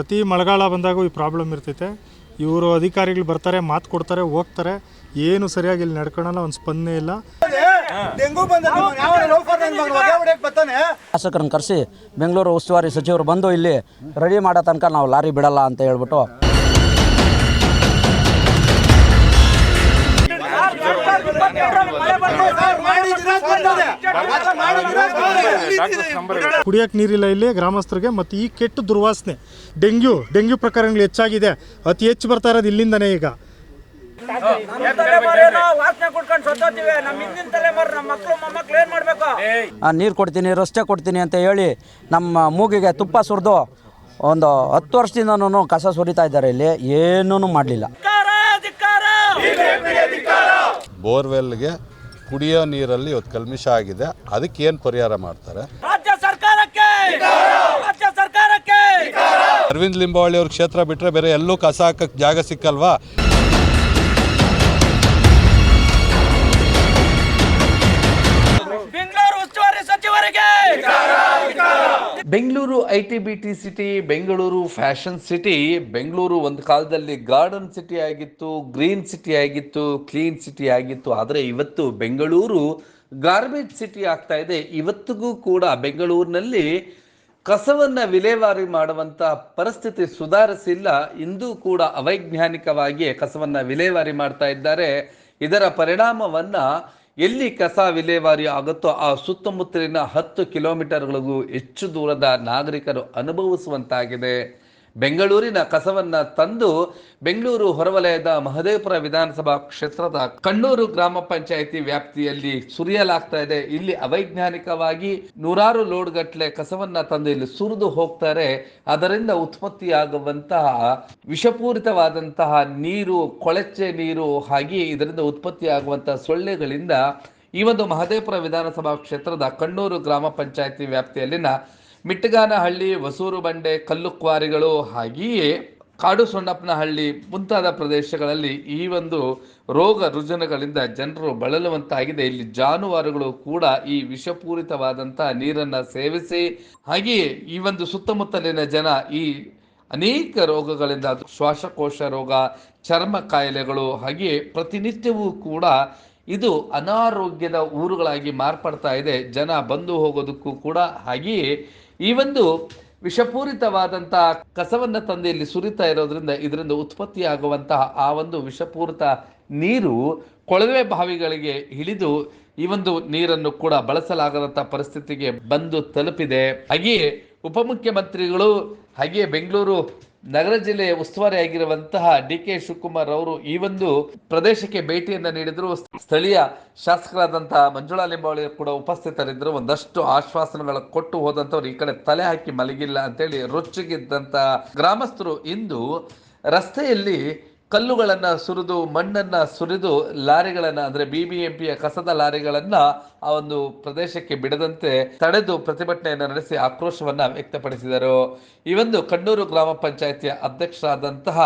ಪ್ರತಿ ಮಳೆಗಾಲ ಬಂದಾಗೂ ಈ ಪ್ರಾಬ್ಲಮ್ ಇರ್ತೈತೆ. ಇವರು ಅಧಿಕಾರಿಗಳು ಬರ್ತಾರೆ ಮಾತು ಕೊಡ್ತಾರೆ ಹೋಗ್ತಾರೆ. ಏನು ಸರಿಯಾಗಿ ಇಲ್ಲಿ ನಡ್ಕೊಳಲ್ಲ ಒಂದು ಸ್ಪಂದನೆ ಇಲ್ಲ. ಶಾಸಕರನ್ನು ಕರೆಸಿ ಬೆಂಗಳೂರು ಉಸ್ತುವಾರಿ ಸಚಿವರು ಬಂದು ಇಲ್ಲಿ ರೆಡಿ ಮಾಡೋ ತನಕ ನಾವು ಲಾರಿ ಬಿಡಲ್ಲ ಅಂತ ಹೇಳ್ಬಿಟ್ಟು ಕುಡಿಯೋಕೆ ನೀರಿಲ್ಲ ಇಲ್ಲಿ ಗ್ರಾಮಸ್ಥರಿಗೆ ಮತ್ತು ಈ ಕೆಟ್ಟ ದುರ್ವಾಸನೆ ಡೆಂಗ್ಯೂ ಡೆಂಗ್ಯೂ ಪ್ರಕರಣಗಳು ಹೆಚ್ಚಾಗಿದೆ. ಅತಿ ಹೆಚ್ಚು ಬರ್ತಾ ಇರೋದು ಇಲ್ಲಿಂದನೇ ಈಗ. ನೀರು ಕೊಡ್ತೀನಿ ರಸ್ತೆ ಕೊಡ್ತೀನಿ ಅಂತ ಹೇಳಿ ನಮ್ಮ ಮೂಗಿಗೆ ತುಪ್ಪ ಸುರಿದು ಒಂದು ಹತ್ತು ವರ್ಷದಿಂದನೂ ಕಸ ಸುರಿತಾ ಇದ್ದಾರೆ ಇಲ್ಲಿ. ಏನೂ ಮಾಡಲಿಲ್ಲ. ಬೋರ್ವೆಲ್ಗೆ ಕುಡಿಯೋ ನೀರಲ್ಲಿ ಇವತ್ತು ಕಲ್ಮಿಷ ಆಗಿದೆ. ಅದಕ್ಕೆ ಏನು ಪರಿಹಾರ ಮಾಡ್ತಾರೆ? ರಾಜ್ಯ ಸರ್ಕಾರಕ್ಕೆ! ರಾಜ್ಯ ಸರ್ಕಾರಕ್ಕೆ! ಅರವಿಂದ್ ಲಿಂಬಾವಳಿ ಅವ್ರ ಕ್ಷೇತ್ರ ಬಿಟ್ಟರೆ ಬೇರೆ ಎಲ್ಲೂ ಕಸ ಹಾಕಕ್ಕೆ ಜಾಗ ಸಿಕ್ಕಲ್ವಾ? Bengaluru I T B T city, Bengaluru fashion city, Bengaluru ಒಂದು ಕಾಲದಲ್ಲಿ ಗಾರ್ಡನ್ ಸಿಟಿ ಆಗಿತ್ತು, ಗ್ರೀನ್ ಸಿಟಿ ಆಗಿತ್ತು, ಕ್ಲೀನ್ ಸಿಟಿ ಆಗಿತ್ತು. ಆದರೆ ಇವತ್ತು ಬೆಂಗಳೂರು ಗಾರ್ಬೇಜ್ ಸಿಟಿ ಆಗ್ತಾ ಇದೆ. ಇವತ್ತಿಗೂ ಕೂಡ ಬೆಂಗಳೂರಿನಲ್ಲಿ ಕಸವನ್ನು ವಿಲೇವಾರಿ ಮಾಡುವಂಥ ಪರಿಸ್ಥಿತಿ ಸುಧಾರಿಸಿಲ್ಲ. ಇಂದೂ ಕೂಡ ಅವೈಜ್ಞಾನಿಕವಾಗಿಯೇ ಕಸವನ್ನು ವಿಲೇವಾರಿ ಮಾಡ್ತಾ ಇದ್ದಾರೆ. ಇದರ ಪರಿಣಾಮವನ್ನ ಎಲ್ಲಿ ಕಸ ವಿಲೇವಾರಿ ಆಗುತ್ತೋ ಆ ಸುತ್ತಮುತ್ತಲಿನ ಹತ್ತು ಕಿಲೋಮೀಟರ್ಗಳಿಗೂ ಹೆಚ್ಚು ದೂರದ ನಾಗರಿಕರು ಅನುಭವಿಸುವಂತಾಗಿದೆ. ಬೆಂಗಳೂರಿನ ಕಸವನ್ನ ತಂದು ಬೆಂಗಳೂರು ಹೊರವಲಯದ ಮಹದೇವಪುರ ವಿಧಾನಸಭಾ ಕ್ಷೇತ್ರದ ಕಣ್ಣೂರು ಗ್ರಾಮ ಪಂಚಾಯಿತಿ ವ್ಯಾಪ್ತಿಯಲ್ಲಿ ಸುರಿಯಲಾಗ್ತಾ ಇದೆ. ಇಲ್ಲಿ ಅವೈಜ್ಞಾನಿಕವಾಗಿ ನೂರಾರು ಲೋಡ್ ಗಟ್ಟಲೆ ಕಸವನ್ನ ತಂದು ಇಲ್ಲಿ ಸುರಿದು ಹೋಗ್ತಾರೆ. ಅದರಿಂದ ಉತ್ಪತ್ತಿಯಾಗುವಂತಹ ವಿಷಪೂರಿತವಾದಂತಹ ನೀರು ಕೊಳಚೆ ನೀರು ಹಾಗೆ ಇದರಿಂದ ಉತ್ಪತ್ತಿಯಾಗುವಂತಹ ಸೊಳ್ಳೆಗಳಿಂದ ಈ ಒಂದು ಮಹದೇವಪುರ ವಿಧಾನಸಭಾ ಕ್ಷೇತ್ರದ ಕಣ್ಣೂರು ಗ್ರಾಮ ಪಂಚಾಯಿತಿ ವ್ಯಾಪ್ತಿಯಲ್ಲಿನ ಮಿಟ್ಟಗಾನಹಳ್ಳಿ, ಹೊಸೂರು ಬಂಡೆ, ಕಲ್ಲು ಕ್ವಾರಿಗಳು ಹಾಗೆಯೇ ಕಾಡು ಸೊಣ್ಣಪ್ಪನಹಳ್ಳಿ ಮುಂತಾದ ಪ್ರದೇಶಗಳಲ್ಲಿ ಈ ಒಂದು ರೋಗ ರುಜಿನಗಳಿಂದ ಜನರು ಬಳಲುವಂತಾಗಿದೆ. ಇಲ್ಲಿ ಜಾನುವಾರುಗಳು ಕೂಡ ಈ ವಿಷಪೂರಿತವಾದಂತಹ ನೀರನ್ನ ಸೇವಿಸಿ, ಹಾಗೆಯೇ ಈ ಒಂದು ಸುತ್ತಮುತ್ತಲಿನ ಜನ ಈ ಅನೇಕ ರೋಗಗಳಿಂದ ಶ್ವಾಸಕೋಶ ರೋಗ, ಚರ್ಮ ಕಾಯಿಲೆಗಳು ಹಾಗೆಯೇ ಪ್ರತಿನಿತ್ಯವೂ ಕೂಡ ಇದು ಅನಾರೋಗ್ಯದ ಊರುಗಳಾಗಿ ಮಾರ್ಪಡ್ತಾ ಇದೆ. ಜನ ಬಂದು ಹೋಗೋದಕ್ಕೂ ಕೂಡ ಹಾಗೆಯೇ ಈ ಒಂದು ವಿಷಪೂರಿತವಾದಂತಹ ಕಸವನ್ನ ತಂದು ಸುರಿತಾ ಇರೋದ್ರಿಂದ ಇದರಿಂದ ಉತ್ಪತ್ತಿಯಾಗುವಂತಹ ಆ ಒಂದು ವಿಷಪೂರಿತ ನೀರು ಕೊಳವೆ ಬಾವಿಗಳಿಗೆ ಇಳಿದು ಈ ಒಂದು ನೀರನ್ನು ಕೂಡ ಬಳಸಲಾಗದಂತಹ ಪರಿಸ್ಥಿತಿಗೆ ಬಂದು ತಲುಪಿದೆ. ಹಾಗೆಯೇ ಉಪಮುಖ್ಯಮಂತ್ರಿಗಳು, ಹಾಗೆಯೇ ಬೆಂಗಳೂರು ನಗರ ಜಿಲ್ಲೆಯ ಉಸ್ತುವಾರಿಯಾಗಿರುವಂತಹ ಡಿ ಕೆ ಶಿವಕುಮಾರ್ ಅವರು ಈ ಒಂದು ಪ್ರದೇಶಕ್ಕೆ ಭೇಟಿಯನ್ನ ನೀಡಿದ್ರು. ಸ್ಥಳೀಯ ಶಾಸಕರಾದಂತಹ ಮಂಜುಳಾ ಲಿಂಬಾವಳಿ ಕೂಡ ಉಪಸ್ಥಿತರಿದ್ದರು ಒಂದಷ್ಟು ಆಶ್ವಾಸನೆಗಳ ಕೊಟ್ಟು ಹೋದಂತವ್ರು ಈ ಕಡೆ ತಲೆ ಹಾಕಿ ಮಲಗಿಲ್ಲ ಅಂತೇಳಿ ರೊಚ್ಚಿಗಿದ್ದಂತಹ ಗ್ರಾಮಸ್ಥರು ಇಂದು ರಸ್ತೆಯಲ್ಲಿ ಕಲ್ಲುಗಳನ್ನ ಸುರಿದು, ಮಣ್ಣನ್ನ ಸುರಿದು, ಲಾರಿಗಳನ್ನ ಅಂದ್ರೆ ಬಿಬಿಎಂಪಿಯ ಕಸದ ಲಾರಿಗಳನ್ನ ಆ ಒಂದು ಪ್ರದೇಶಕ್ಕೆ ಬಿಡದಂತೆ ತಡೆದು ಪ್ರತಿಭಟನೆಯನ್ನು ನಡೆಸಿ ಆಕ್ರೋಶವನ್ನ ವ್ಯಕ್ತಪಡಿಸಿದರು. ಈ ಒಂದು ಕಣ್ಣೂರು ಗ್ರಾಮ ಪಂಚಾಯಿತಿಯ ಅಧ್ಯಕ್ಷರಾದಂತಹ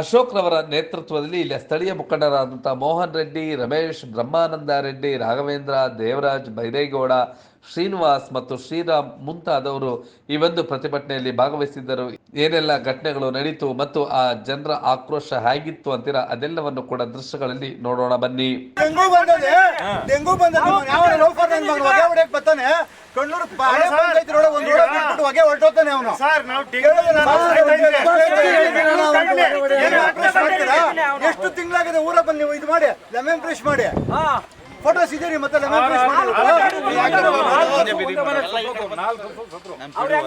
ಅಶೋಕ್ ರವರ ನೇತೃತ್ವದಲ್ಲಿ ಇಲ್ಲಿ ಸ್ಥಳೀಯ ಮುಖಂಡರಾದಂಥ ಮೋಹನ್ ರೆಡ್ಡಿ ರಮೇಶ್ ಬ್ರಹ್ಮಾನಂದ ರೆಡ್ಡಿ ರಾಘವೇಂದ್ರ ದೇವರಾಜ್ ಬೈರೇಗೌಡ ಶ್ರೀನಿವಾಸ್ ಮತ್ತು ಶ್ರೀರಾಮ್ ಮುಂತಾದವರು ಈ ಒಂದು ಪ್ರತಿಭಟನೆಯಲ್ಲಿ ಭಾಗವಹಿಸಿದ್ದರು. ಏನೆಲ್ಲ ಘಟನೆಗಳು ನಡೀತು ಮತ್ತು ಆ ಜನರ ಆಕ್ರೋಶ ಹೇಗಿತ್ತು ಅಂತೀರ ಅದೆಲ್ಲವನ್ನು ಕೂಡ ದೃಶ್ಯಗಳಲ್ಲಿ ನೋಡೋಣ ಬನ್ನಿ. ಕಣ್ಣೂರು ಪಂಚಾಯತಿ ಒಂದು ರೋಡ್ ಬಿಟ್ಬಿಟ್ಟು ಹೊಗೆ ಹೊರಟೋತಾನೆ ಅವನು ಸರ್ ನಾವು ಎಷ್ಟು ತಿಂಗಳಾಗಿದೆ ಊರ ಬಂದು ನೀವು ಇದು ಮಾಡಿ ಲೆಮನ್ ಫ್ರೆಶ್ ಮಾಡಿ ಫೋಟೋಸ್ ಇದೀರಿ ಮತ್ತೆ ಲೆಮನ್ ಫ್ರೆಶ್ ಅವ್ರನ್ನ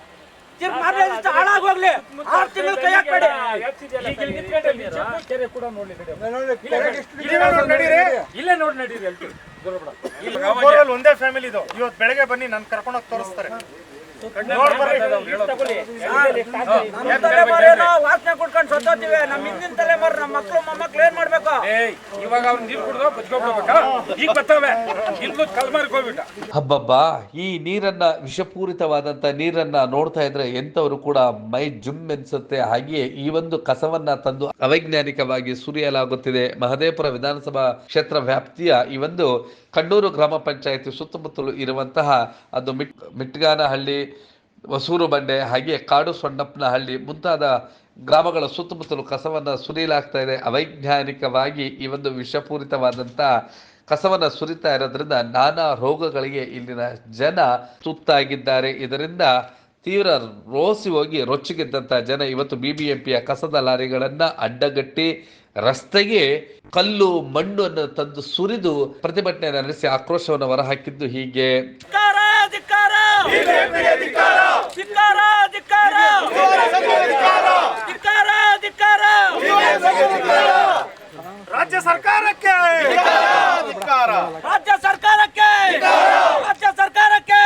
ತಿರ್ಗಿ ಮಾರನೇ ದಿವಸ ಹಾಳಾಗಿ ಹೋಗ್ಲಿ ಆರು ತಿಂಗಳು ಕೈ ಹಾಕ್ಬೇಡಿ. ಇಲ್ಲೇ ನೋಡಿ ನಡೀರಿ ಒಂದೇ ಫ್ಯಾಮಿಲಿ ಇದು. ಇವತ್ತು ಬೆಳಗ್ಗೆ ಬನ್ನಿ ನಾನು ಕರ್ಕೊಂಡೋಗಿ ತೋರಿಸ್ತಾರೆ. ವಾಸನೆ ಕುಡ್ಕೊಂಡು ಸತ್ತೋತೀವಿ. ನಮ್ಮ ಹಿಂದಿನ ತಲೆಮಾರು ನಮ್ಮ ಮಕ್ಕಳು ಮೊಮ್ಮಕ್ಳು ಏನ್ ಮಾಡ್ಬೇಕು? ಇವಾಗ ಅವ್ನು ನೀರು ಕುಡ್ದು ಬಚ್ಕೊಬಿಡ್ಬೇಕಾ ಈಗ ಬರ್ತವೆ ಇಲ್ಲೂ ಕಲ್ಮಾರ್ಕ್ ಹೋಗ್ಬಿಟ್ಟ. ಹಬ್ಬಬ್ಬಾ ಈ ನೀರನ್ನ ವಿಷಪೂರಿತವಾದಂತ ನೀರನ್ನ ನೋಡ್ತಾ ಇದ್ರೆ ಎಂತವರು ಕೂಡ ಮೈ ಜುಮ್ ಎನ್ಸುತ್ತೆ. ಹಾಗೆಯೇ ಈ ಒಂದು ಕಸವನ್ನ ತಂದು ಅವೈಜ್ಞಾನಿಕವಾಗಿ ಸುರಿಯಲಾಗುತ್ತಿದೆ. ಮಹದೇವಪುರ ವಿಧಾನಸಭಾ ಕ್ಷೇತ್ರ ವ್ಯಾಪ್ತಿಯ ಈ ಒಂದು ಕಣ್ಣೂರು ಗ್ರಾಮ ಪಂಚಾಯಿತಿ ಸುತ್ತಮುತ್ತಲು ಇರುವಂತಹ ಅದು ಮಿಟ್, ಮಿಟ್ಗಾನಹಳ್ಳಿ ಹೊಸೂರು ಬಂಡೆ ಹಾಗೆ ಕಾಡು ಸೊಣ್ಣಪ್ಪನಹಳ್ಳಿ ಮುಂತಾದ ಗ್ರಾಮಗಳ ಸುತ್ತಮುತ್ತಲು ಕಸವನ್ನು ಸುರಿಯಲಾಗ್ತಾ ಇದೆ. ಅವೈಜ್ಞಾನಿಕವಾಗಿ ಈ ಒಂದು ವಿಷಪೂರಿತವಾದಂಥ ಕಸವನ್ನು ಸುರಿತಾ ಇರೋದ್ರಿಂದ ನಾನಾ ರೋಗಗಳಿಗೆ ಇಲ್ಲಿನ ಜನ ತುತ್ತಾಗಿದ್ದಾರೆ. ಇದರಿಂದ ತೀವ್ರ ರೋಸಿ ಹೋಗಿ ರೊಚ್ಚಿಗೆದ್ದಂಥ ಜನ ಇವತ್ತು ಬಿಬಿಎಂಪಿಯ ಕಸದ ಲಾರಿಗಳನ್ನ ಅಡ್ಡಗಟ್ಟಿ ರಸ್ತೆಗೆ ಕಲ್ಲು ಮಣ್ಣನ್ನು ತಂದು ಸುರಿದು ಪ್ರತಿಭಟನೆ ನಡೆಸಿ ಆಕ್ರೋಶವನ್ನು ಹೊರಹಾಕಿದ್ದು ಹೀಗೆ. ರಾಜ್ಯ ಸರ್ಕಾರಕ್ಕೆ! ರಾಜ್ಯ ಸರ್ಕಾರಕ್ಕೆ! ರಾಜ್ಯ ಸರ್ಕಾರಕ್ಕೆ!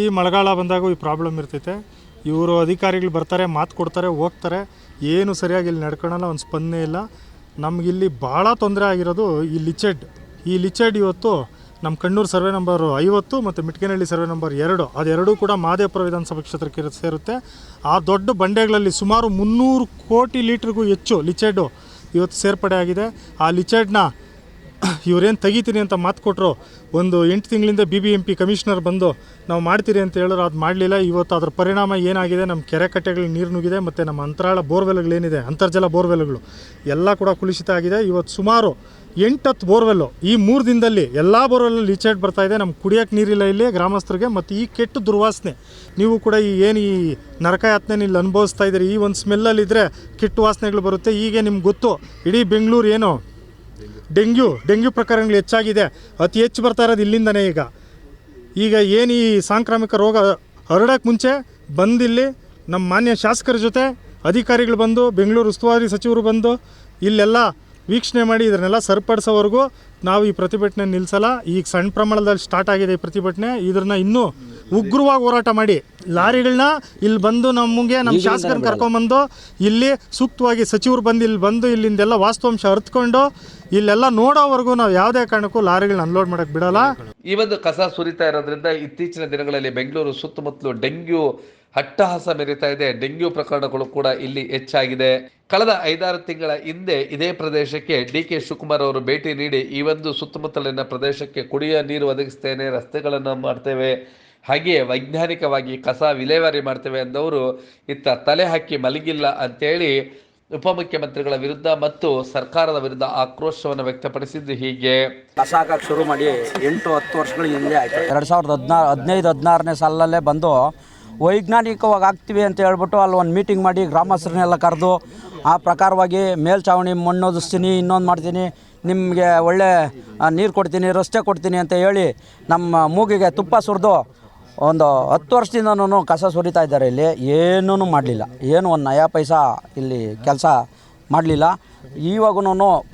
ಪ್ರತಿ ಮಳೆಗಾಲ ಬಂದಾಗೂ ಈ ಪ್ರಾಬ್ಲಮ್ ಇರ್ತೈತೆ. ಇವರು ಅಧಿಕಾರಿಗಳು ಬರ್ತಾರೆ, ಮಾತು ಕೊಡ್ತಾರೆ, ಹೋಗ್ತಾರೆ. ಏನು ಸರಿಯಾಗಿ ಇಲ್ಲಿ ನಡ್ಕೊಳಲ್ಲ, ಒಂದು ಸ್ಪಂದನೆ ಇಲ್ಲ. ನಮಗಿಲ್ಲಿ ಭಾಳ ತೊಂದರೆ ಆಗಿರೋದು ಈ ಲಿಚೆಡ್. ಈ ಲಿಚೆಡ್ ಇವತ್ತು ನಮ್ಮ ಕಣ್ಣೂರು ಸರ್ವೆ ನಂಬರ್ ಐವತ್ತು ಮತ್ತು ಮಿಟ್ಕೇನಹಳ್ಳಿ ಸರ್ವೆ ನಂಬರ್ ಎರಡು. ಅದೆರಡೂ ಕೂಡ ಮಾದೇಪುರ ವಿಧಾನಸಭಾ ಕ್ಷೇತ್ರಕ್ಕೆ ಸೇರುತ್ತೆ. ಆ ದೊಡ್ಡ ಬಂಡೆಗಳಲ್ಲಿ ಸುಮಾರು ಮುನ್ನೂರು ಕೋಟಿ ಲೀಟ್ರಿಗೂ ಹೆಚ್ಚು ಲಿಚೆಡು ಇವತ್ತು ಸೇರ್ಪಡೆ ಆಗಿದೆ. ಆ ಲಿಚೆಡ್ನ ಇವ್ರೇನು ತೆಗಿತೀನಿ ಅಂತ ಮಾತು ಕೊಟ್ಟರು ಒಂದು ಎಂಟು ತಿಂಗಳಿಂದ B B M P commissioner ಬಂದು, ನಾವು ಮಾಡ್ತೀರಿ ಅಂತ ಹೇಳಿದ್ರು ಅದು ಮಾಡಲಿಲ್ಲ ಇವತ್ತು ಅದ್ರ ಪರಿಣಾಮ ಏನಾಗಿದೆ ನಮ್ಮ ಕೆರೆ ಕಟ್ಟೆಗಳಿಗೆ ನೀರು ನುಗ್ಗಿದೆ, ಮತ್ತು ನಮ್ಮ ಅಂತರಾಳ ಬೋರ್ವೆಲ್ಗಳೇನಿದೆ, ಅಂತರ್ಜಲ ಬೋರ್ವೆಲ್ಗಳು, ಎಲ್ಲ ಕೂಡ ಕುಲುಷಿತ ಆಗಿದೆ. ಇವತ್ತು ಸುಮಾರು ಎಂಟತ್ತು ಬೋರ್ವೆಲ್ಲು, ಈ ಮೂರು ದಿನದಲ್ಲಿ ಎಲ್ಲ ಬೋರ್ವೆಲ್ಲಲ್ಲಿ ಲೀಚೇಟ್ ಬರ್ತಾ ಇದೆ. ನಮ್ಗೆ ಕುಡಿಯೋಕ್ಕೆ ನೀರಿಲ್ಲ ಇಲ್ಲಿ ಗ್ರಾಮಸ್ಥರಿಗೆ, ಮತ್ತು ಈ ಕೆಟ್ಟ ದುರ್ವಾಸನೆ, ನೀವು ಕೂಡ ಈ ಏನು ಈ ನರಕ ಯಾತನೆ ಇಲ್ಲಿ ಅನುಭವಿಸ್ತಾ ಇದ್ದೀರಿ, ಈ ಒಂದು ಸ್ಮೆಲ್ಲಲ್ಲಿದ್ದರೆ ಕೆಟ್ಟ ವಾಸನೆಗಳು ಬರುತ್ತೆ. ಹೀಗೆ ನಿಮ್ಗೆ ಗೊತ್ತು, ಇಡೀ ಬೆಂಗಳೂರು ಏನು ಡೆಂಗ್ಯೂ ಡೆಂಗ್ಯೂ ಪ್ರಕರಣಗಳು ಹೆಚ್ಚಾಗಿದೆ. ಅತಿ ಹೆಚ್ಚು ಬರ್ತಾ ಇರೋದು ಇಲ್ಲಿಂದನೇ ಈಗ. ಈಗ ಏನು ಈ ಸಾಂಕ್ರಾಮಿಕ ರೋಗ ಹರಡೋಕ್ಕೆ ಮುಂಚೆ ಬಂದಿಲ್ಲಿ ನಮ್ಮ ಮಾನ್ಯ ಶಾಸಕರ ಜೊತೆ ಅಧಿಕಾರಿಗಳು ಬಂದು, ಬೆಂಗಳೂರು ಉಸ್ತುವಾರಿ ಸಚಿವರು ಬಂದು, ಇಲ್ಲೆಲ್ಲ ವೀಕ್ಷಣೆ ಮಾಡಿ ಇದನ್ನೆಲ್ಲ ಸರಿಪಡಿಸೋವರೆಗೂ ನಾವು ಈ ಪ್ರತಿಭಟನೆ ನಿಲ್ಲಿಸಲ್ಲ ಈಗ ಸಣ್ಣ ಪ್ರಮಾಣದಲ್ಲಿ ಸ್ಟಾರ್ಟ್ ಆಗಿದೆ ಈ ಪ್ರತಿಭಟನೆ. ಇದನ್ನ ಇನ್ನೂ ಉಗ್ರವಾಗಿ ಹೋರಾಟ ಮಾಡಿ. ಲಾರಿಗಳನ್ನ ಇಲ್ಲಿ ಬಂದು ನಮಗೆ ನಮ್ಮ ಶಾಸಕರನ್ನ ಕರ್ಕೊಂಬಂದು ಇಲ್ಲಿ ಸೂಕ್ತವಾಗಿ ಸಚಿವರು ಬಂದು ಇಲ್ಲಿ ಬಂದು ಇಲ್ಲಿಂದೆಲ್ಲ ವಾಸ್ತವಾಂಶ ಅರ್ತ್ಕೊಂಡು ಇಲ್ಲೆಲ್ಲ ನೋಡೋವರೆಗೂ ನಾವು ಯಾವುದೇ ಕಾರಣಕ್ಕೂ ಲಾರಿಗಳನ್ನ ಅನ್ಲೋಡ್ ಮಾಡೋಕ್ಕೆ ಬಿಡಲ್ಲ. ಈ ಒಂದು ಕಸ ಸುರಿತಾ ಇರೋದ್ರಿಂದ ಇತ್ತೀಚಿನ ದಿನಗಳಲ್ಲಿ ಬೆಂಗಳೂರು ಸುತ್ತಮುತ್ತಲು ಡೆಂಗ್ಯೂ ಹಟ್ಟಹಾಸ ಮೆರೀತಾ ಇದೆ. ಡೆಂಗ್ಯೂ ಪ್ರಕರಣಗಳು ಕೂಡ ಇಲ್ಲಿ ಹೆಚ್ಚಾಗಿದೆ. ಕಳೆದ ಐದಾರು ತಿಂಗಳ ಹಿಂದೆ ಇದೇ ಪ್ರದೇಶಕ್ಕೆ ಡಿ ಕೆ ಶಿವಕುಮಾರ್ ಅವರು ಭೇಟಿ ನೀಡಿ ಈ ಒಂದು ಸುತ್ತಮುತ್ತಲಿನ ಪ್ರದೇಶಕ್ಕೆ ಕುಡಿಯ ನೀರು ಒದಗಿಸ್ತೇನೆ ರಸ್ತೆಗಳನ್ನು ಮಾಡ್ತೇವೆ ಹಾಗೆಯೇ ವೈಜ್ಞಾನಿಕವಾಗಿ ಕಸ ವಿಲೇವಾರಿ ಮಾಡ್ತೇವೆ ಎಂದವರು ಇತ್ತ ತಲೆ ಹಾಕಿ ಮಲಗಿಲ್ಲ ಅಂತೇಳಿ ಉಪಮುಖ್ಯಮಂತ್ರಿಗಳ ವಿರುದ್ಧ ಮತ್ತು ಸರ್ಕಾರದ ವಿರುದ್ಧ ಆಕ್ರೋಶವನ್ನು ವ್ಯಕ್ತಪಡಿಸಿದ್ದು ಹೀಗೆ. ಕಸ ಹಾಕಕ್ಕೆ ಶುರು ಮಾಡಿ ಎಂಟು ಹತ್ತು ವರ್ಷಗಳ ಹಿಂದೆ ಆಯ್ತು. ಎರಡು ಸಾವಿರದ ಹದಿನಾರು ಹದಿನೈದು ಹದಿನಾರನೇ ಸಾಲಲ್ಲೇ ಬಂದು ವೈಜ್ಞಾನಿಕವಾಗಿ ಆಗ್ತೀವಿ ಅಂತ ಹೇಳ್ಬಿಟ್ಟು ಅಲ್ಲಿ ಒಂದು ಮೀಟಿಂಗ್ ಮಾಡಿ ಗ್ರಾಮಸ್ಥರನ್ನೆಲ್ಲ ಕರೆದು, ಆ ಪ್ರಕಾರವಾಗಿ ಮೇಲ್ಛಾವಣಿ ಮಣ್ಣೊದಿಸ್ತೀನಿ ಇನ್ನೊಂದು ಮಾಡ್ತೀನಿ, ನಿಮಗೆ ಒಳ್ಳೆ ನೀರು ಕೊಡ್ತೀನಿ, ರಸ್ತೆ ಕೊಡ್ತೀನಿ ಅಂತ ಹೇಳಿ ನಮ್ಮ ಮೂಗಿಗೆ ತುಪ್ಪ ಸುರಿದು ಒಂದು ಹತ್ತು ವರ್ಷದಿಂದನೂ ಕಸ ಸುರಿತಾ ಇದ್ದಾರೆ ಇಲ್ಲಿ. ಏನೂ ಮಾಡಲಿಲ್ಲ. ಏನು ಒಂದು ನಯಾ ಪೈಸಾ ಇಲ್ಲಿ ಕೆಲಸ ಮಾಡಲಿಲ್ಲ. ಇವಾಗೂ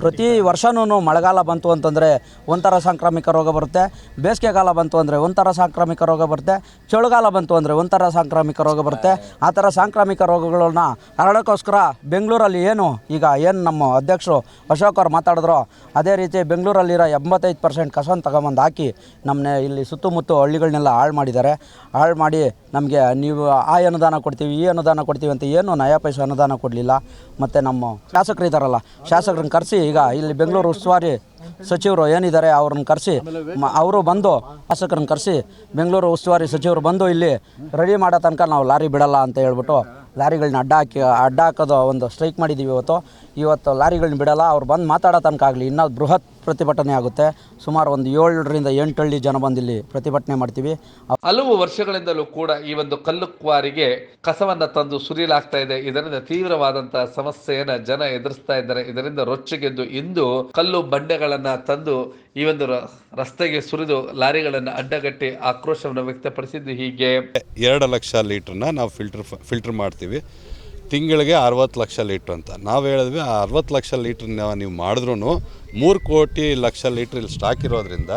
ಪ್ರತಿ ವರ್ಷನೂ ಮಳೆಗಾಲ ಬಂತು ಅಂತಂದರೆ ಒಂಥರ ಸಾಂಕ್ರಾಮಿಕ ರೋಗ ಬರುತ್ತೆ ಬೇಸಿಗೆಗಾಲ ಬಂತು ಅಂದರೆ ಒಂಥರ ಸಾಂಕ್ರಾಮಿಕ ರೋಗ ಬರುತ್ತೆ, ಚಳಿಗಾಲ ಬಂತು ಅಂದರೆ ಒಂಥರ ಸಾಂಕ್ರಾಮಿಕ ರೋಗ ಬರುತ್ತೆ. ಆ ಥರ ಸಾಂಕ್ರಾಮಿಕ ರೋಗಗಳನ್ನ ಹರಡೋಕ್ಕೋಸ್ಕರ ಬೆಂಗಳೂರಲ್ಲಿ ಏನು ಈಗ ಏನು ನಮ್ಮ ಅಧ್ಯಕ್ಷರು ಅಶೋಕ್ ಅವ್ರು ಮಾತಾಡಿದ್ರು, ಅದೇ ರೀತಿ ಬೆಂಗಳೂರಲ್ಲಿರೋ ಎಂಬತ್ತೈದು ಪರ್ಸೆಂಟ್ ಕಸನ ತಗೊಂಬಂದು ಹಾಕಿ ನಮ್ಮನ್ನ ಇಲ್ಲಿ ಸುತ್ತಮುತ್ತ ಹಳ್ಳಿಗಳನ್ನೆಲ್ಲ ಹಾಳು ಮಾಡಿದ್ದಾರೆ. ಹಾಳು ಮಾಡಿ ನಮಗೆ ನೀವು ಆ ಅನುದಾನ ಕೊಡ್ತೀವಿ, ಈ ಅನುದಾನ ಕೊಡ್ತೀವಿ ಅಂತ ಏನು ನಯಾ ಪೈಸೆ ಅನುದಾನ ಕೊಡಲಿಲ್ಲ. ಮತ್ತು ನಮ್ಮ ಶಾಸಕರು ಶಾಸಕರನ್ನ ಕರೆಸಿ, ಈಗ ಇಲ್ಲಿ ಬೆಂಗಳೂರು ಉಸ್ತುವಾರಿ ಸಚಿವರು ಏನಿದ್ದಾರೆ ಅವ್ರನ್ನ ಕರೆಸಿ ಅವರು ಬಂದು ಶಾಸಕರನ್ನ ಕರೆಸಿ, ಬೆಂಗಳೂರು ಉಸ್ತುವಾರಿ ಸಚಿವರು ಬಂದು ಇಲ್ಲಿ ರೆಡಿ ಮಾಡೋ ತನಕ ನಾವು ಲಾರಿ ಬಿಡಲ್ಲ ಅಂತ ಹೇಳ್ಬಿಟ್ಟು ಲಾರಿಗಳನ್ನ ಅಡ್ಡ ಹಾಕಿ ಅಡ್ಡ ಹಾಕೋದು ಒಂದು ಸ್ಟ್ರೈಕ್ ಮಾಡಿದ್ದೀವಿ ಇವತ್ತು. ಇವತ್ತು ಲಾರಿಗಳನ್ನ ಬಿಡಲ್ಲ ಅವ್ರು ಬಂದು ಮಾತಾಡೋ ತನಕ ಆಗಲಿ. ಇನ್ನೂ ಬೃಹತ್ ಪ್ರತಿಭಟನೆ ಆಗುತ್ತೆ. ಸುಮಾರು ಒಂದು ಏಳರಿಂದ ಎಂಟು ಹಳ್ಳಿ ಜನ ಬಂದಿಲ್ಲಿ ಇಲ್ಲಿ ಪ್ರತಿಭಟನೆ ಮಾಡ್ತೀವಿ. ಹಲವು ವರ್ಷಗಳಿಂದಲೂ ಕೂಡ ಈ ಒಂದು ಕಲ್ಲು ಕ್ವಾರಿಗೆ ಕಸವನ್ನ ತಂದು ಸುರಿಯಲಾಗ್ತಾ ಇದೆ. ಇದರಿಂದ ತೀವ್ರವಾದಂತಹ ಸಮಸ್ಯೆಯನ್ನ ಜನ ಎದುರಿಸ್ತಾ ಇದ್ದಾರೆ. ಇದರಿಂದ ರೊಚ್ಚಿಗೆದ್ದು ಇಂದು ಕಲ್ಲು ಬಂಡೆಗಳನ್ನ ತಂದು ಈ ಒಂದು ರಸ್ತೆಗೆ ಸುರಿದು ಲಾರಿಗಳನ್ನು ಅಡ್ಡಗಟ್ಟಿ ಆಕ್ರೋಶವನ್ನು ವ್ಯಕ್ತಪಡಿಸಿದ್ದು ಹೀಗೆ. ಎರಡು ಲಕ್ಷ ಲೀಟರ್ನ ನಾವು ಫಿಲ್ಟರ್ ಫಿಲ್ಟರ್ ಮಾಡ್ತೀವಿ. ತಿಂಗಳಿಗೆ ಅರವತ್ತು ಲಕ್ಷ ಲೀಟ್ರ್ ಅಂತ. ನಾವು ಹೇಳಿದ್ವಿ ಆ ಅರವತ್ತು ಲಕ್ಷ ಲೀಟ್ರ್ ನೀವು ಮಾಡಿದ್ರೂ ಮೂರು ಕೋಟಿ ಲಕ್ಷ ಲೀಟ್ರ್ ಇಲ್ಲಿ ಸ್ಟಾಕ್ ಇರೋದ್ರಿಂದ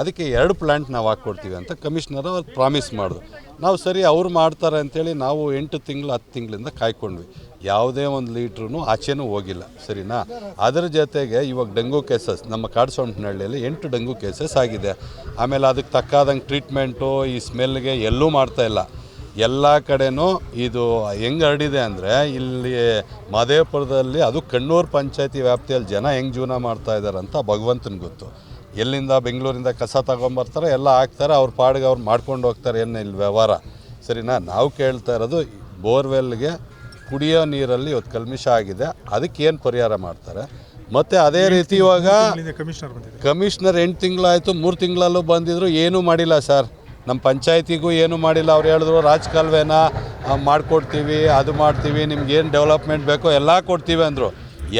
ಅದಕ್ಕೆ ಎರಡು ಪ್ಲ್ಯಾಂಟ್ ನಾವು ಹಾಕ್ಕೊಡ್ತೀವಿ ಅಂತ ಕಮಿಷನರ್ ಅವ್ರು ಪ್ರಾಮಿಸ್ ಮಾಡಿದ್ರು. ನಾವು ಸರಿ ಅವ್ರು ಮಾಡ್ತಾರೆ ಅಂತೇಳಿ ನಾವು ಎಂಟು ತಿಂಗಳು, ಹತ್ತು ತಿಂಗಳಿಂದ ಕಾಯ್ಕೊಂಡ್ವಿ. ಯಾವುದೇ ಒಂದು ಲೀಟ್ರೂ ಆಚೆನೂ ಹೋಗಿಲ್ಲ, ಸರಿನಾ? ಅದರ ಜೊತೆಗೆ ಇವಾಗ ಡೆಂಗು ಕೇಸಸ್ ನಮ್ಮ ಕಾಡ್ಸೊಂಟನಹಳ್ಳಿಯಲ್ಲಿ ಎಂಟು ಡೆಂಗು ಕೇಸಸ್ ಆಗಿದೆ. ಆಮೇಲೆ ಅದಕ್ಕೆ ತಕ್ಕಾದಂಗೆ ಟ್ರೀಟ್ಮೆಂಟು ಈ ಸ್ಮೆಲ್ಗೆ ಎಲ್ಲೂ ಮಾಡ್ತಾ ಇಲ್ಲ. ಎಲ್ಲ ಕಡೆನೂ ಇದು ಹೆಂಗೆ ಹರಡಿದೆ ಅಂದರೆ ಇಲ್ಲಿ ಮಹದೇವಪುರದಲ್ಲಿ ಅದು ಕಣ್ಣೂರು ಪಂಚಾಯತಿ ವ್ಯಾಪ್ತಿಯಲ್ಲಿ ಜನ ಹೆಂಗೆ ಜೀವನ ಮಾಡ್ತಾ ಇದ್ದಾರೆ ಅಂತ ಭಗವಂತನ ಗೊತ್ತು. ಎಲ್ಲಿಂದ ಬೆಂಗಳೂರಿಂದ ಕಸ ತಗೊಂಬರ್ತಾರೆ ಎಲ್ಲ ಹಾಕ್ತಾರೆ ಅವ್ರ ಪಾಡಿಗೆ ಅವ್ರು ಮಾಡ್ಕೊಂಡು ಹೋಗ್ತಾರೆ ಏನು ಇಲ್ಲಿ ವ್ಯವಹಾರ. ಸರಿನಾ? ನಾವು ಕೇಳ್ತಾ ಇರೋದು ಬೋರ್ವೆಲ್ಗೆ ಕುಡಿಯೋ ನೀರಲ್ಲಿ ಇವತ್ತು ಕಲ್ಮಿಷ ಆಗಿದೆ ಅದಕ್ಕೆ ಏನು ಪರಿಹಾರ ಮಾಡ್ತಾರೆ? ಮತ್ತು ಅದೇ ರೀತಿ ಇವಾಗ ಕಮಿಷನರ್ ಕಮಿಷನರ್ ಎಂಟು ತಿಂಗಳಾಯಿತು ಮೂರು ತಿಂಗಳಲ್ಲೂ ಬಂದಿದ್ರು ಏನೂ ಮಾಡಿಲ್ಲ ಸರ್. ನಮ್ಮ ಪಂಚಾಯತಿಗೂ ಏನು ಮಾಡಿಲ್ಲ. ಅವ್ರು ಹೇಳಿದ್ರು, ರಾಜಕಾಲುವೆನ ಮಾಡಿಕೊಡ್ತೀವಿ, ಅದು ಮಾಡ್ತೀವಿ, ನಿಮ್ಗೆ ಏನು ಡೆವಲಪ್ಮೆಂಟ್ ಬೇಕೋ ಎಲ್ಲ ಕೊಡ್ತೀವಿ ಅಂದರು.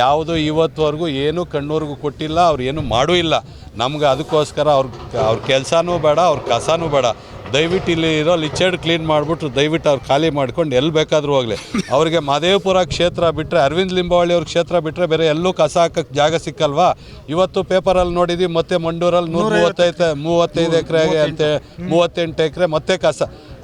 ಯಾವುದು ಇವತ್ತುವರೆಗೂ ಏನೂ ಕಣ್ಣೂರಿಗೂ ಕೊಟ್ಟಿಲ್ಲ, ಅವ್ರು ಏನೂ ಮಾಡೂ ಇಲ್ಲ. ನಮ್ಗೆ ಅದಕ್ಕೋಸ್ಕರ ಅವ್ರ ಅವ್ರ ಕೆಲಸನೂ ಬೇಡ, ಅವ್ರ ಕಸನೂ ಬೇಡ. ದಯವಿಟ್ಟು ಇಲ್ಲಿ ಇರೋ ಲಿಚರ್ಡ್ ಕ್ಲೀನ್ ಮಾಡಿಬಿಟ್ಟು ದಯವಿಟ್ಟು ಅವ್ರು ಖಾಲಿ ಮಾಡ್ಕೊಂಡು ಎಲ್ಲಿ ಬೇಕಾದರೂ ಹೋಗಲಿ. ಅವರಿಗೆ ಮಹದೇವಪುರ ಕ್ಷೇತ್ರ ಬಿಟ್ಟರೆ ಅರವಿಂದ್ ಲಿಂಬಾವಳಿ ಅವ್ರ ಕ್ಷೇತ್ರ ಬಿಟ್ಟರೆ ಬೇರೆ ಎಲ್ಲೂ ಕಸ ಹಾಕಕ್ಕೆ ಜಾಗ ಸಿಕ್ಕಲ್ವಾ? ಇವತ್ತು ಪೇಪರಲ್ಲಿ ನೋಡಿದ್ವಿ ಮತ್ತೆ ಮಂಡೂರಲ್ಲಿ ನೂರ ಮೂವತ್ತೈದು ಮೂವತ್ತೈದು ಎಕರೆಗೆ ಅಂತೆ ಮೂವತ್ತೆಂಟು ಎಕರೆ ಮತ್ತೆ ಕಸ.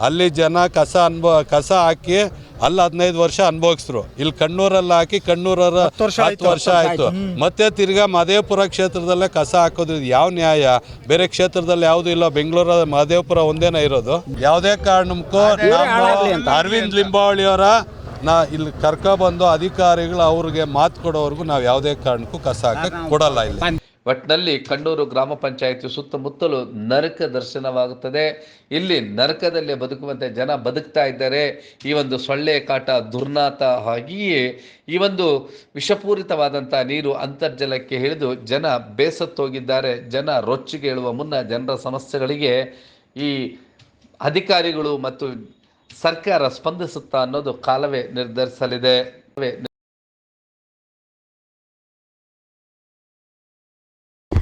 ಅಲ್ಲಿ ಜನ ಕಸ ಅನ್ಭವ ಕಸ ಹಾಕಿ ಅಲ್ಲಿ ಹದಿನೈದು ವರ್ಷ ಅನುಭವಿಸಿದ್ರು ಇಲ್ಲಿ ಕಣ್ಣೂರಲ್ಲಿ ಹಾಕಿ ಕಣ್ಣೂರರ ಹತ್ತು ವರ್ಷ ಆಯಿತು ಮತ್ತೆ ತಿರ್ಗಾ ಮಹದೇವಪುರ ಕ್ಷೇತ್ರದಲ್ಲೇ ಕಸ ಹಾಕೋದು ಯಾವ ನ್ಯಾಯ? ಬೇರೆ ಕ್ಷೇತ್ರದಲ್ಲಿ ಯಾವುದು ಇಲ್ಲ ಬೆಂಗಳೂರ ಮಹದೇವಪುರ ಒಂದೇನ ಇರೋದು. ಯಾವುದೇ ಕಾರಣಕ್ಕೂ ಅರವಿಂದ್ ಲಿಂಬಾವಳಿಯವರ ನಾ ಇಲ್ಲಿ ಕರ್ಕೊಬಂದು ಅಧಿಕಾರಿಗಳು ಅವ್ರಿಗೆ ಮಾತು ಕೊಡೋವರೆಗೂ ನಾವು ಯಾವುದೇ ಕಾರಣಕ್ಕೂ ಕಸ ಹಾಕಕ್ಕೆ ಕೊಡಲ್ಲ ಇಲ್ಲಿ. ಒಟ್ಟಿನಲ್ಲಿ ಕಣ್ಣೂರು ಗ್ರಾಮ ಪಂಚಾಯತಿ ಸುತ್ತಮುತ್ತಲು ನರಕ ದರ್ಶನವಾಗುತ್ತದೆ. ಇಲ್ಲಿ ನರಕದಲ್ಲೇ ಬದುಕುವಂತೆ ಜನ ಬದುಕ್ತಾ ಇದ್ದಾರೆ. ಈ ಒಂದು ಸೊಳ್ಳೆ ಕಾಟ ದುರ್ನಾತ ಹಾಗೆಯೇ ಈ ಒಂದು ವಿಷಪೂರಿತವಾದಂಥ ನೀರು ಅಂತರ್ಜಲಕ್ಕೆ ಹಿಡಿದು ಜನ ಬೇಸತ್ತೋಗಿದ್ದಾರೆ. ಜನ ರೊಚ್ಚಿಗೆ ಹೇಳುವ ಮುನ್ನ ಜನರ ಸಮಸ್ಯೆಗಳಿಗೆ ಈ ಅಧಿಕಾರಿಗಳು ಮತ್ತು ಸರ್ಕಾರ ಸ್ಪಂದಿಸುತ್ತಾ ಅನ್ನೋದು ಕಾಲವೇ ನಿರ್ಧರಿಸಲಿದೆ.